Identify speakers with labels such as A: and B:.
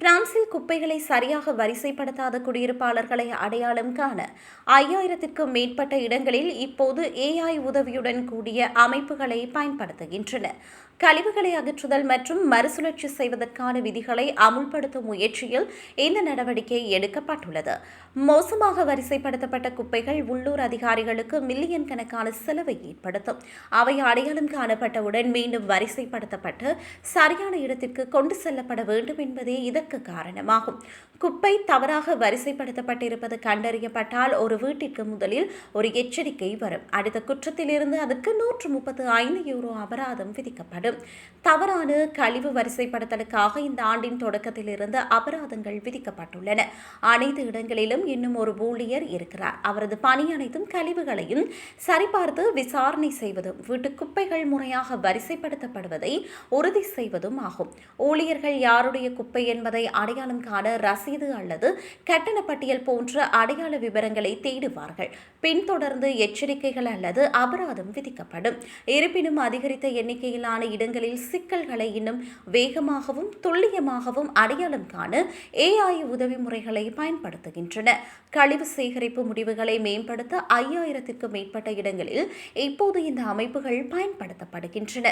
A: பிரான்சில் குப்பைகளை சரியாக வரிசைப்படுத்தாத குடியிருப்பாளர்களை அடையாளம் காண ஐயாயிரத்திற்கும் மேற்பட்ட இடங்களில் இப்போது ஏஐ உதவியுடன் கூடிய அமைப்புகளை பயன்படுத்துகின்றன. கழிவுகளை அகற்றுதல் மற்றும் மறுசுழற்சி செய்வதற்கான விதிகளை அமுல்படுத்தும் முயற்சியில் இந்த நடவடிக்கை எடுக்கப்பட்டுள்ளது. மோசமாக வரிசைப்படுத்தப்பட்ட குப்பைகள் உள்ளூர் அதிகாரிகளுக்கு மில்லியன் கணக்கான செலவை ஏற்படுத்தும். அவை அடையாளம் காணப்பட்டவுடன் மீண்டும் வரிசைப்படுத்தப்பட்டு சரியான இடத்திற்கு கொண்டு செல்லப்பட வேண்டும் என்பதே இதற்கு காரணமாகும். குப்பை தவறாக வரிசைப்படுத்தப்பட்டிருப்பது கண்டறியப்பட்டால் ஒரு வீட்டிற்கு முதலில் ஒரு எச்சரிக்கை வரும். அடுத்த குற்றத்திலிருந்து அதற்கு நூற்று முப்பத்து ஐந்து யூரோ அபராதம் விதிக்கப்படும். தவறான கழிவு வரிசைப்படுத்தலுக்காக இந்த ஆண்டின் தொடக்கத்திலிருந்து அபராதங்கள் விதிக்கப்பட்டுள்ளன. அனைத்து இடங்களிலும் இன்னும் ஒரு ஊழியர் இருக்கிறார். அவரது பணி அனைத்தும் கழிவுகளையும் சரிபார்த்து விசாரணை செய்வதும் வீட்டு குப்பைகள் முறையாக வரிசைப்படுத்தப்படுவதை உறுதி செய்வதும் ஆகும். ஊழியர்கள் யாருடைய குப்பை என்பதை அடையாளம் காண ரசீது அல்லது கட்டண பட்டியல் போன்ற அடையாள விவரங்களை தேடுவார்கள். பின்தொடர்ந்து எச்சரிக்கைகள் அல்லது அபராதம் விதிக்கப்படும். இருப்பினும் அதிகரித்த எண்ணிக்கையிலான இடங்களில் சிக்கல்களை இன்னும் வேகமாகவும் துல்லியமாகவும் அடையாளம் காண ஏஐ உதவி முறைகளை பயன்படுத்துகின்றன. கழிவு சேகரிப்பு முடிவுகளை மேம்படுத்த ஐயாயிரத்திற்கும் மேற்பட்ட இடங்களில் இப்போது இந்த அமைப்புகள் பயன்படுத்தப்படுகின்றன.